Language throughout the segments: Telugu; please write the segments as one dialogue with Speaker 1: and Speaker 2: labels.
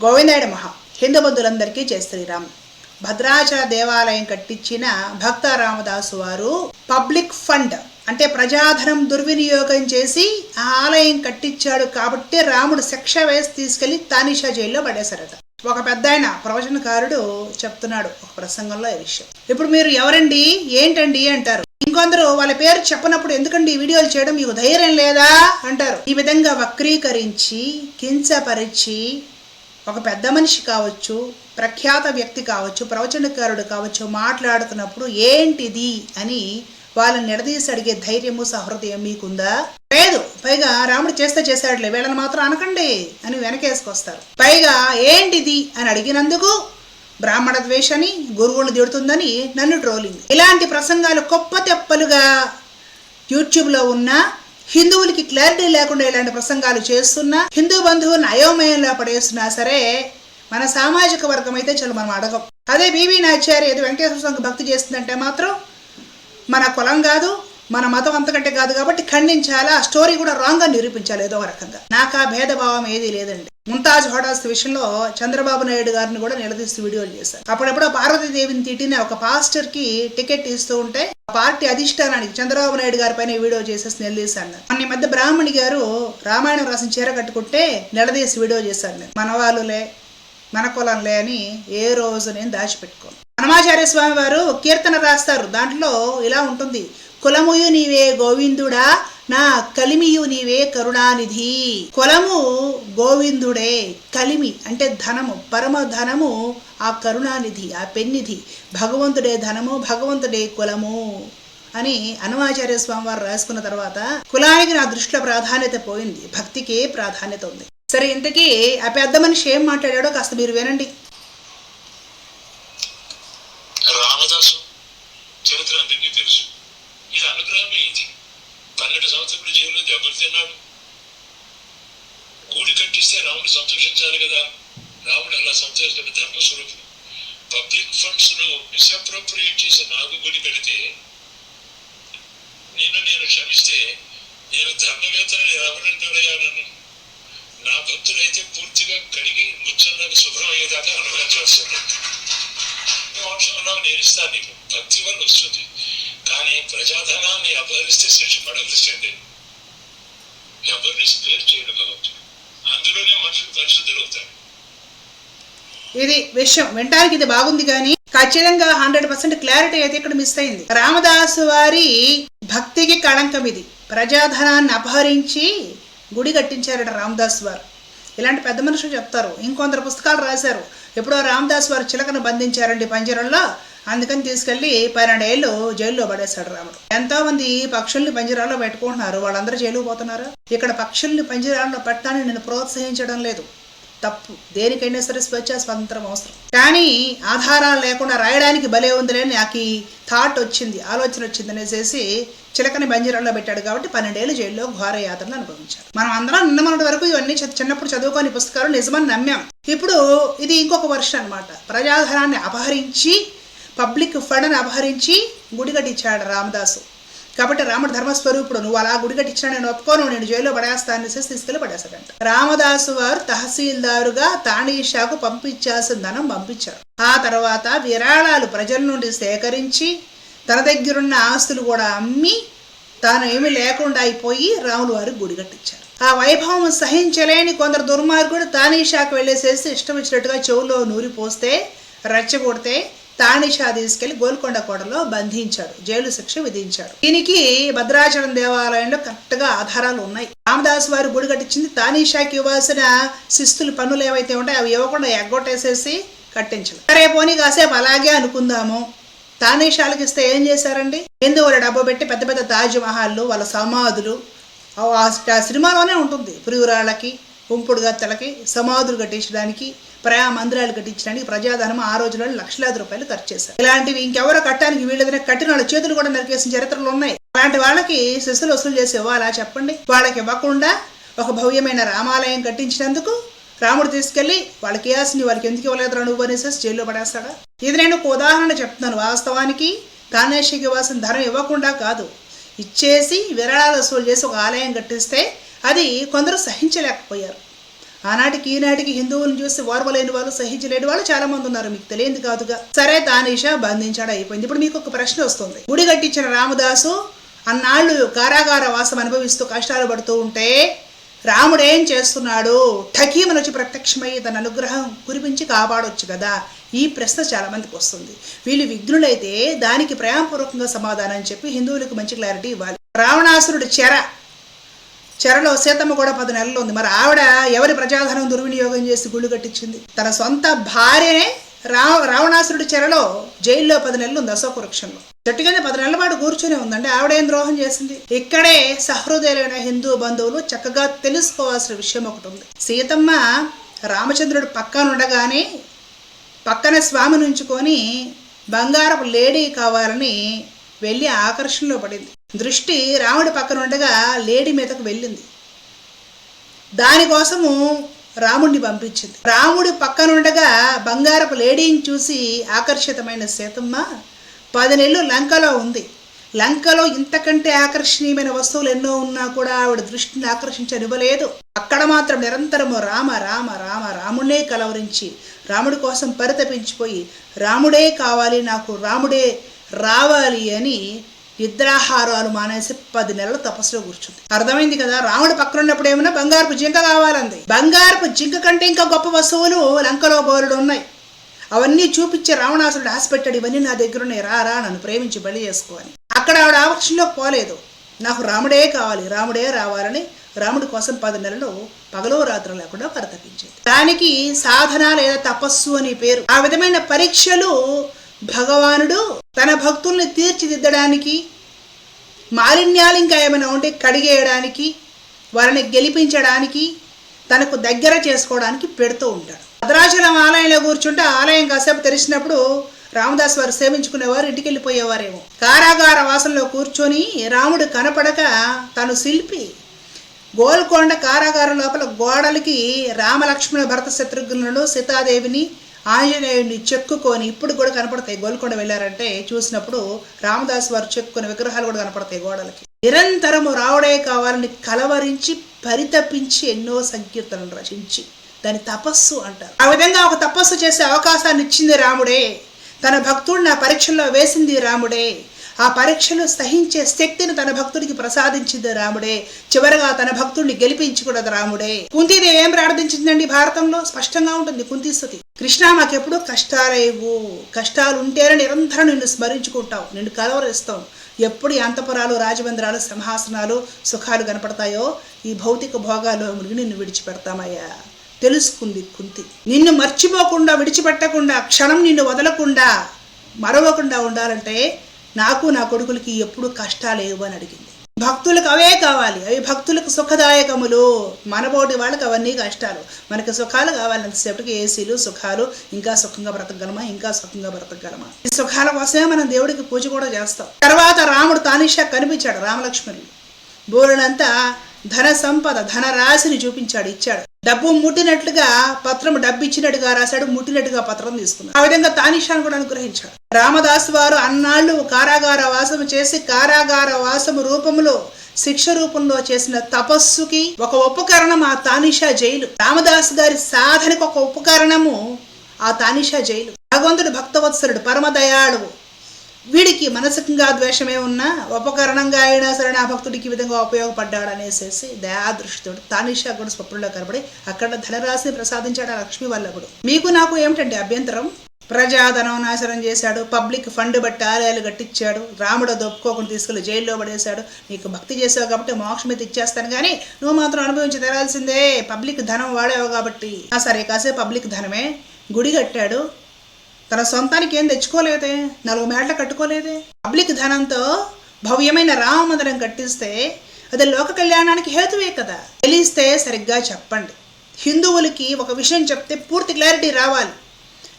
Speaker 1: గోవిందాయుడు మహా హిందూ బంధువులందరికీ జయ శ్రీరామ్. భద్రాచల దేవాలయం కట్టించిన భక్త రామదాసు వారు పబ్లిక్ ఫండ్ అంటే ప్రజాధనం దుర్వినియోగం చేసి ఆ ఆలయం కట్టించాడు కాబట్టి రాముడు శిక్ష వేసి తీసుకెళ్ళి తానిషా జైల్లో పడేశారట. ఒక పెద్ద ఆయన ప్రవచనకారుడు చెప్తున్నాడు ఒక ప్రసంగంలో ఈ విషయం. ఇప్పుడు మీరు ఎవరండి? ఏంటండి? అంటారు. ఇంకొందరు వాళ్ళ పేరు చెప్పనప్పుడు ఎందుకండి ఈ వీడియోలు చేయడం? మీకు ధైర్యం లేదా? అంటారు. ఈ విధంగా వక్రీకరించి కించపరిచి ఒక పెద్ద మనిషి కావచ్చు ప్రఖ్యాత వ్యక్తి కావచ్చు ప్రవచనకారుడు కావచ్చు మాట్లాడుతున్నప్పుడు ఏంటిది అని వాళ్ళని నిలదీసి అడిగే ధైర్యము సహృదయం మీకుందా? లేదు. పైగా రాముడు చేస్తే చేశాడులే వీళ్ళని మాత్రం అనకండి అని వెనకేసుకొస్తారు. పైగా ఏంటిది అని అడిగినందుకు బ్రాహ్మణ ద్వేషని గురువులు తిడుతుందని నన్ను ట్రోలింగ్. ఇలాంటి ప్రసంగాలు గొప్ప తెప్పలుగా యూట్యూబ్లో ఉన్న హిందువులకి క్లారిటీ లేకుండా ఇలాంటి ప్రసంగాలు చేస్తున్నా హిందూ బంధువులను అయోమయంలో పడేస్తున్నా సరే మన సామాజిక వర్గం అయితే చలు మనం అడగం. అదే బీబీ నాచారి ఏదో వెంకటేశ్వర స్వామికి భక్తి చేస్తుందంటే మాత్రం మన కులం కాదు మన మతం అంతకంటే కాదు కాబట్టి ఖండించాలా ఆ స్టోరీ కూడా రాంగ్గా నిరూపించాలి ఏదో ఒక రకంగా. నాకు ఆ భేదభావం ఏదీ లేదండి. ముంతాజ్ హోటల్స్ విషయంలో చంద్రబాబు నాయుడు గారిని కూడా నిలదీస్తూ వీడియోలు చేశారు. అప్పుడెప్పుడో పార్వతీదేవిని తిట్టిన ఒక పాస్టర్కి టికెట్ ఇస్తూ ఉంటే ఆ పార్టీ అధిష్టానానికి చంద్రబాబు నాయుడు గారి పైన వీడియో చేసేసి నిలదీశాను మొన్న మధ్య బ్రాహ్మణి గారు రామాయణం రాసిన చీర కట్టుకుంటే నిలదీసి వీడియో చేశాను నేను మన వాళ్ళులే మన కులంలే అని ఏ రోజు నేను దాచిపెట్టుకోను హనుమాచార్య స్వామి వారు కీర్తన రాస్తారు. దాంట్లో ఇలా ఉంటుంది. కులముయు నీవే గోవిందుడా నా కలిమియు నీవే కరుణానిధి. కులము గోవిందుడే కలిమి అంటే ధనము పరమ ధనము ఆ కరుణానిధి ఆ పెన్నిధి. భగవంతుడే ధనము భగవంతుడే కులము అని అనుమాచార్య స్వామి వారు రాసుకున్న తర్వాత కులానికి నా దృష్టిలో ప్రాధాన్యత పోయింది భక్తికి ప్రాధాన్యత ఉంది. సరే ఇంతకీ ఆ పెద్ద మనిషి ఏం మాట్లాడాడో కాస్త మీరు వినండి
Speaker 2: రామదాసు చరిత్ర అందరికీ తెలుసు ఇది అనుగ్రహమే ఇది పన్నెండు సంవత్సరాలు జైల్లో దెబ్బలు తిన్నాడు గూడి కట్టిస్తే రాముడు సంతోషించాలి కదా. రాముడు అలా సంతోషించాడు ధర్మస్వరూపుడు పబ్లిక్ ఫండ్స్ను మిస్అప్రోప్రియేట్ చేసి నాకు గుడి పెడితే నిన్ను నేను క్షమిస్తే నేను ధర్మవేత్తని ఎవరంటాడయ్యా నన్ను. నా భక్తులైతే పూర్తిగా కడిగి ముచ్చందాన్ని శుభ్రం అయ్యేదాకా అనుభవించాల్సింది మోక్షంలో నేను ఇస్తాను నీకు. భక్తి వల్ల వస్తుంది. కానీ ప్రజాధనాన్ని అపహరిస్తే శిక్షపడం పడవలసిందే ఎవరిని స్పేర్ భగవంతుడు. అందులోనే మనుషులు పరిశుద్ధులు అవుతారు.
Speaker 1: ఇది విషయం. వినటానికి ఇది బాగుంది కానీ ఖచ్చితంగా హండ్రెడ్ పర్సెంట్ క్లారిటీ అయితే ఇక్కడ మిస్ అయింది. రామదాసు వారి భక్తికి కళంకం ఇది. ప్రజాధనాన్ని అపహరించి గుడి కట్టించారట రామదాస్ వారు. ఇలాంటి పెద్ద మనుషులు చెప్తారు. ఇంకొందరు పుస్తకాలు రాశారు. ఎప్పుడో రామదాస్ వారు చిలకను బంధించారండి పంజరంలో. అందుకని తీసుకెళ్ళి పన్నెండేళ్ళు జైల్లో పడేశాడు రాముడు. ఎంతో మంది పక్షుల్ని పంజరాల్లో పెట్టుకుంటున్నారు. వాళ్ళందరూ జైలు పోతున్నారు. ఇక్కడ పక్షుల్ని పంజరాల్లో పెట్టాలని నేను ప్రోత్సహించడం లేదు. తప్పు. దేనికైనా సరే స్వేచ్ఛ స్వాతంత్రం అవసరం. కానీ ఆధారాలు లేకుండా రాయడానికి భలే ఉందిలే అని నాకు ఈ థాట్ వచ్చింది. ఆలోచన వచ్చింది అనేసి చిలకని బంజీరాల్లో పెట్టాడు కాబట్టి పన్నెండేళ్ళు జైల్లో ఘోర యాత్రలు అనుభవించారు మనం అందరం నిన్న మొన్నటి వరకు ఇవన్నీ చిన్నప్పుడు చదువుకొని పుస్తకాలు నిజమని నమ్మాం. ఇప్పుడు ఇది ఇంకొక వర్షన్ అనమాట ప్రజాధనాన్ని అపహరించి పబ్లిక్ ఫండ్ని అపహరించి గుడిగట్టించాడు రామదాసు. కాబట్టి రాముడు ధర్మస్వరూపుడు నువ్వు అలా గుడిగట్టించినా నేను ఒప్పుకోను నేను జైల్లో పడేస్తాను అనేసి తీసుకెళ్ళి పడేశాడంట రామదాసు వారు తహసీల్దారుగా తానీషాకు పంపించాల్సిన ధనం పంపించారు. ఆ తర్వాత విరాళాలు ప్రజల నుండి సేకరించి తన దగ్గరున్న ఆస్తులు కూడా అమ్మి తాను ఏమి లేకుండా అయిపోయి రాములు వారికి గుడి కట్టించారు. ఆ వైభవం సహించలేని కొందరు దుర్మార్గుడు తానీషాకు వెళ్ళేసేసి ఇష్టం వచ్చినట్టుగా చెవులో నూరి పోస్తే రెచ్చగొడితే తానిషా తీసుకెళ్ళి గోల్కొండ కోటలో బంధించాడు. జైలు శిక్ష విధించాడు. దీనికి భద్రాచలం దేవాలయంలో కరెక్ట్గా ఆధారాలు ఉన్నాయి. రామదాస్ వారు గుడి కట్టించింది తానీషాకి ఇవ్వాల్సిన శిస్తులు పన్నులు ఏవైతే ఉంటాయో అవి ఇవ్వకుండా ఎగ్గొట్టేసేసి కట్టించలేదు సరే పోనీ కాసేపు అలాగే అనుకుందాము. తానీషాలకు ఇస్తే ఏం చేశారండి? హిందువుల డబ్బు పెట్టి పెద్ద పెద్ద తాజ్ మహల్లు వాళ్ళ సమాధులు ఆ సినిమాలోనే ఉంటుంది. ప్రియురాళ్ళకి ఉంపుడు గత్తలకి సమాధులు కట్టించడానికి ప్రయా మందిరాలు కట్టించడానికి ప్రజాధనం ఆ రోజుల్లో లక్షలాది రూపాయలు ఖర్చు చేశారు. ఇలాంటివి ఇంకెవరో కట్టడానికి వీళ్ళదైనా కట్టిన వాళ్ళ చేతులు కూడా నరికేసిన చరిత్రలు ఉన్నాయి. అలాంటి వాళ్ళకి శిశులు వసూలు చేసి ఇవ్వాలా చెప్పండి? వాళ్ళకి ఇవ్వకుండా ఒక భవ్యమైన రామాలయం కట్టించినందుకు రాముడు తీసుకెళ్ళి వాళ్ళకి వేయాల్సింది వాళ్ళకి ఎందుకు ఇవ్వలేదురా నువ్వు అనేసి జైల్లో పడేస్తాడా? ఇది నేను ఒక ఉదాహరణ చెప్తున్నాను. వాస్తవానికి కాణేశ్వరికి ఇవ్వాల్సిన ధనం ఇవ్వకుండా కాదు. ఇచ్చేసి విరాళాలు వసూలు చేసి ఒక ఆలయం కట్టిస్తే అది కొందరు సహించలేకపోయారు. ఆనాటికి ఈనాటికి హిందువులను చూసి ఓర్వలేని వాళ్ళు సహించలేని వాళ్ళు చాలా మంది ఉన్నారు. మీకు తెలియదు కాదుగా. సరే తానీషా బంధించాడు? అయిపోయింది. ఇప్పుడు మీకు ఒక ప్రశ్న వస్తుంది. గుడి కట్టించిన రామదాసు అన్నాళ్ళు కారాగార వాసం అనుభవిస్తూ కష్టాలు పడుతూ ఉంటే రాముడేం చేస్తున్నాడు? ఠకీమను వచ్చి ప్రత్యక్షమై తన అనుగ్రహం కురిపించి కాపాడొచ్చు కదా? ఈ ప్రశ్న చాలా మందికి వస్తుంది. వీళ్ళు విఘ్నులైతే దానికి ప్రేమపూర్వకంగా సమాధానం చెప్పి హిందువులకు మంచి క్లారిటీ ఇవ్వాలి. రావణాసురుడు చెర చెరలో సీతమ్మ కూడా పది నెలలు ఉంది. మరి ఆవిడ ఎవరి ప్రజాధనం దుర్వినియోగం చేసి గుళ్ళు కట్టించింది? తన సొంత భార్యనే రా రావణాసురుడి చెరలో జైల్లో పది నెలలు ఉంది అశోక వృక్షంలో. చెట్టు కింద పది నెలల పాటు కూర్చొని ఉందండి. ఆవిడ ఏం ద్రోహం చేసింది? ఇక్కడే సహృదయులైన హిందూ బంధువులు చక్కగా తెలుసుకోవాల్సిన విషయం ఒకటి ఉంది. సీతమ్మ రామచంద్రుడు పక్కన ఉండగానే పక్కన స్వామి నుంచుకొని బంగారపు లేడీ కావాలని వెళ్ళి ఆకర్షణలో పడింది. దృష్టి రాముడి పక్కన ఉండగా లేడీ మీదకు వెళ్ళింది. దానికోసము రాముడిని పంపించింది. రాముడి పక్కన ఉండగా బంగారపు లేడీని చూసి ఆకర్షితమైన సీతమ్మ పది నెలలు లంకలో ఉంది. లంకలో ఇంతకంటే ఆకర్షణీయమైన వస్తువులు ఎన్నో ఉన్నా కూడా ఆవిడ దృష్టిని ఆకర్షించనివ్వలేదు. అక్కడ మాత్రం నిరంతరము రామ రామ రామ రాముడే కలవరించి రాముడి కోసం పరితపించిపోయి రాముడే కావాలి నాకు రాముడే రావాలి అని నిద్రాహారాలు మానేసి పది నెలలు తపస్సులో కూర్చుంది. అర్థమైంది కదా? రాముడు పక్కన ఉన్నప్పుడు ఏమన్నా బంగారపు జింక కావాలంది. బంగారపు జింక కంటే ఇంకా గొప్ప వస్తువులు లంకలో బోరుడు ఉన్నాయి. అవన్నీ చూపించే రావణాసురుడు ఆశపెట్టాడు ఇవన్నీ నా దగ్గర ఉన్నాయి రా రా నన్ను ప్రేమించి బలి చేసుకోని అక్కడ ఆవిడ ఆకర్షణలోకి పోలేదు. నాకు రాముడే కావాలి రాముడే రావాలని రాముడి కోసం పది నెలలు పగలు రాత్రి లేకుండా పరితపించింది దానికి సాధన లేదా తపస్సు అని పేరు. ఆ విధమైన పరీక్షలు భగవానుడు తన భక్తుల్ని తీర్చిదిద్దడానికి మాలిన్యాలు ఇంకా ఏమైనా ఉంటే కడిగేయడానికి వారిని గెలిపించడానికి తనకు దగ్గర చేసుకోవడానికి పెడుతూ ఉంటాడు. భద్రాచలం ఆలయంలో కూర్చుంటే ఆలయం కాసేపు తెరిచినప్పుడు రామదాస్ వారు సేవించుకునేవారు ఇంటికి వెళ్ళిపోయేవారేమో కారాగార వాసంలో కూర్చొని రాముడు కనపడక తను శిల్పి గోల్కొండ కారాగారం లోపల గోడలకి రామలక్ష్మణ భరత శత్రుఘ్నులను సీతాదేవిని ఆంజనేయుడిని చెక్కుకొని ఇప్పుడు కూడా కనపడతాయి గోల్కొండ వెళ్ళారంటే చూసినప్పుడు రామదాస్ వారు చెక్కుని విగ్రహాలు కూడా కనపడతాయి గోడలకి. నిరంతరము రావుడే కావాలని కలవరించి పరితపించి ఎన్నో సంకీర్తనలు రచించి దాని తపస్సు అంటారు. ఆ విధంగా ఒక తపస్సు చేసే అవకాశాన్ని ఇచ్చింది రాముడే. తన భక్తుడిని ఆ పరీక్షల్లో వేసింది రాముడే. ఆ పరీక్షను సహించే శక్తిని తన భక్తుడికి ప్రసాదించింది రాముడే. చివరగా తన భక్తుడిని గెలిపించి కూడా రాముడే కుంతీదేవి ఏం ప్రార్థించిందండి? భారతంలో స్పష్టంగా ఉంటుంది కుంతీస్తుతి కృష్ణ మాకెప్పుడు కష్టాలేవు. కష్టాలు ఉంటేనే నిరంతరం నిన్ను స్మరించుకుంటావు. నిన్ను కలవరిస్తాం. ఎప్పుడు అంతపురాలు రాజమందిరాలు సింహాసనాలు సుఖాలు కనపడతాయో ఈ భౌతిక భోగాలు మునిగి నిన్ను విడిచిపెడతామయ్యా. తెలుసుకుంది కుంతి. నిన్ను మర్చిపోకుండా విడిచిపెట్టకుండా క్షణం నిన్ను వదలకుండా మరవకుండా ఉండాలంటే నాకు నా కొడుకులకి ఎప్పుడు కష్టాలేవు అని అడిగింది. భక్తులకు అవే కావాలి. అవి భక్తులకు సుఖదాయకములు. మనబోటి వాళ్ళకి అవన్నీ కష్టాలు. మనకి సుఖాలు కావాలంతసేపటికి ఏసీలు సుఖాలు ఇంకా సుఖంగా బ్రతకగలమా ఇంకా సుఖంగా బ్రతకగలమా? ఈ సుఖాల కోసమే మనం దేవుడికి పూజ కూడా చేస్తాం. తర్వాత రాముడు తానిషా కనిపించాడు రామలక్ష్మణులు బోరునంతా ధన సంపద ధన రాశిని చూపించాడు ఇచ్చాడు. డబ్బు ముట్టినట్లుగా పత్రం డబ్బు ఇచ్చినట్టుగా రాశాడు ముట్టినట్టుగా పత్రం తీసుకున్నాడు. ఆ విధంగా తానిషాను కూడా అనుగ్రహించాడు. రామదాస్ వారు అన్నాళ్ళు కారాగార వాసము చేసి కారాగార వాసము రూపంలో శిక్ష రూపంలో చేసిన తపస్సుకి ఒక ఉపకరణం ఆ తానిషా జైలు. రామదాస్ గారి సాధనకు ఒక ఉపకరణము ఆ తానిషా జైలు. భగవంతుడు భక్తవత్సరుడు పరమదయాళువు. వీడికి మనసుకంగా ద్వేషమే ఉన్నా ఉపకరణంగా అయినా సరే నా భక్తుడికి ఈ విధంగా ఉపయోగపడ్డాడు అనేసి దయాదృష్టితో తానిషా కూడా స్వప్నంలో కనబడి అక్కడ ధనరాశిని ప్రసాదించాడు ఆ లక్ష్మీ వల్లభుడు. మీకు నాకు ఏమిటండి అభ్యంతరం? ప్రజాధనం నాశనం చేశాడు పబ్లిక్ ఫండ్ బట్టి ఆలయాలు కట్టించాడు రాముడు దొప్పుకోకుండా తీసుకెళ్ళి జైల్లో పడేశాడు. నీకు భక్తి చేసావు కాబట్టి మోక్షం మీద ఇచ్చేస్తాను కానీ నువ్వు మాత్రం అనుభవించి తెరాల్సిందే. పబ్లిక్ ధనం వాడేవు కాబట్టి. ఆ సరే కాసే పబ్లిక్ ధనమే. గుడి కట్టాడు. తన సొంతానికి ఏం తెచ్చుకోలేదే? నాలుగు మేటలు కట్టుకోలేదే? పబ్లిక్ ధనంతో భవ్యమైన రామమందిరం కట్టిస్తే అది లోక కళ్యాణానికి హేతువే కదా? తెలిస్తే సరిగ్గా చెప్పండి. హిందువులకి ఒక విషయం చెప్తే పూర్తి క్లారిటీ రావాలి.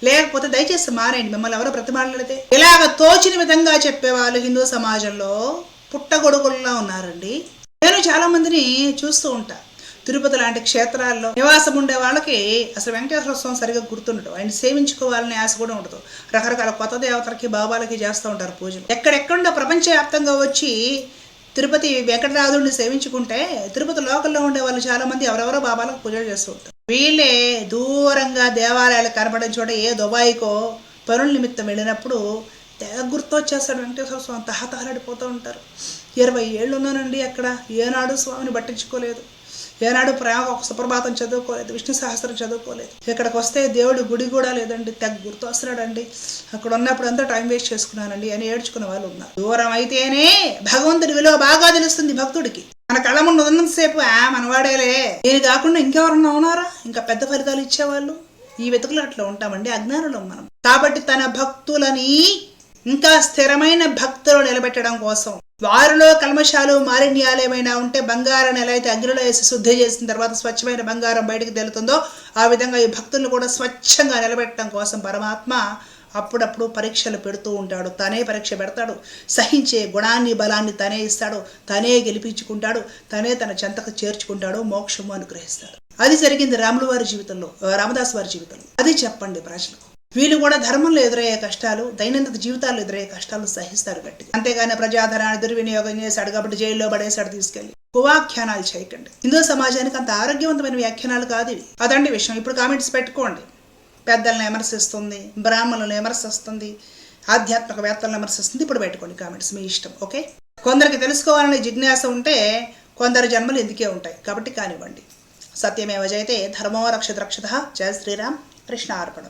Speaker 1: లేకపోతే దయచేసి మారేయండి మిమ్మల్ని ఎవరో బ్రతిమాడలేదే ఇలాగ తోచిన విధంగా చెప్పేవాళ్ళు హిందూ సమాజంలో పుట్టగొడుగుల్లో ఉన్నారండి. నేను చాలా మందిని చూస్తూ ఉంటాను తిరుపతి లాంటి క్షేత్రాల్లో నివాసం ఉండే వాళ్ళకి అసలు వెంకటేశ్వర స్వామి సరిగ్గా గుర్తుండటం. ఆయన సేవించుకోవాలనే ఆశ కూడా ఉండదు. రకరకాల కొత్త దేవతలకి బాబాలకి చేస్తూ ఉంటారు పూజలు. ఎక్కడెక్కడుండో ప్రపంచవ్యాప్తంగా వచ్చి తిరుపతి వెంకటనాథుడిని సేవించుకుంటే తిరుపతి లోకల్లో ఉండే వాళ్ళు చాలా మంది ఎవరెవరో బాబాలకు పూజలు చేస్తూ ఉంటారు. వీళ్ళే దూరంగా దేవాలయాలు కనపడిన చోట ఏ దుబాయికో పనుల నిమిత్తం వెళ్ళినప్పుడు తెగ గుర్తొచ్చేస్తాడు వెంకటేశ్వర స్వామి. తహతహలాడిపోతూ ఉంటారు. ఇరవై ఏళ్ళు ఉన్నానండి అక్కడ. ఏనాడు స్వామిని పట్టించుకోలేదు. ఏనాడు ప్రేమ ఒక సుప్రభాతం చదువుకోలేదు విష్ణు సహస్రం చదువుకోలేదు. ఇక్కడికి వస్తే దేవుడి గుడి కూడా లేదండి తెగ గుర్తు వస్తున్నాడండి అక్కడ ఉన్నప్పుడు అంతా టైం వేస్ట్ చేసుకున్నానండి అని ఏడ్చుకునే వాళ్ళు ఉన్నారు. దూరం అయితేనే భగవంతుడి విలువ బాగా తెలుస్తుంది భక్తుడికి. మన కళ్ళ ముందు ఉన్నంతసేపు ఆ మనవాడేలే. నేను కాకుండా ఇంకెవరన్నా ఉన్నారా? ఇంకా పెద్ద ఫలితాలు ఇచ్చేవాళ్ళు? ఈ వెతుకులు అట్లా ఉంటామండి అజ్ఞానులం మనం. కాబట్టి తన భక్తులని ఇంకా స్థిరమైన భక్తులు నిలబెట్టడం కోసం వారిలో కల్మశాలు మాలిన్యాలు ఏమైనా ఉంటే బంగారం ఎలా అయితే అగ్నిలో వేసి శుద్ధి చేసిన తర్వాత స్వచ్ఛమైన బంగారం బయటకు తెలుతుందో ఆ విధంగా ఈ భక్తులను కూడా స్వచ్ఛంగా నిలబెట్టడం కోసం పరమాత్మ అప్పుడప్పుడు పరీక్షలు పెడుతూ ఉంటాడు. తనే పరీక్ష పెడతాడు. సహించే గుణాన్ని బలాన్ని తనే ఇస్తాడు. తనే గెలిపించుకుంటాడు. తనే తన చెంతకు చేర్చుకుంటాడు. మోక్షము అనుగ్రహిస్తాడు. అది జరిగింది రాముల వారి జీవితంలో రామదాస్ వారి జీవితంలో. అది చెప్పండి ప్రజలకు. వీళ్ళు కూడా ధర్మంలో ఎదురయ్యే కష్టాలు దైనందిక జీవితాల్లో ఎదురయ్యే కష్టాలు సహిస్తారు గట్టిగా. అంతేగాని ప్రజాధనాన్ని దుర్వినియోగం చేశాడు కాబట్టి జైల్లో పడేశాడు తీసుకెళ్ళి కువాఖ్యానాలు చేయకండి. హిందూ సమాజానికి అంత ఆరోగ్యవంతమైన వ్యాఖ్యానాలు కాదు ఇవి. అదండి విషయం. ఇప్పుడు కామెంట్స్ పెట్టుకోండి. పెద్దలను విమర్శిస్తుంది బ్రాహ్మణులను విమర్శిస్తుంది ఆధ్యాత్మికవేత్తలను విమర్శిస్తుంది. ఇప్పుడు పెట్టుకోండి కామెంట్స్ మీ ఇష్టం ఓకే? కొందరికి తెలుసుకోవాలనే జిజ్ఞాస ఉంటే కొందరు జన్మలు ఎందుకే ఉంటాయి? కాబట్టి కానివ్వండి. సత్యమేవ జయతే ధర్మో రక్షత రక్షత. జయ శ్రీరామ్. కృష్ణ అర్పణం.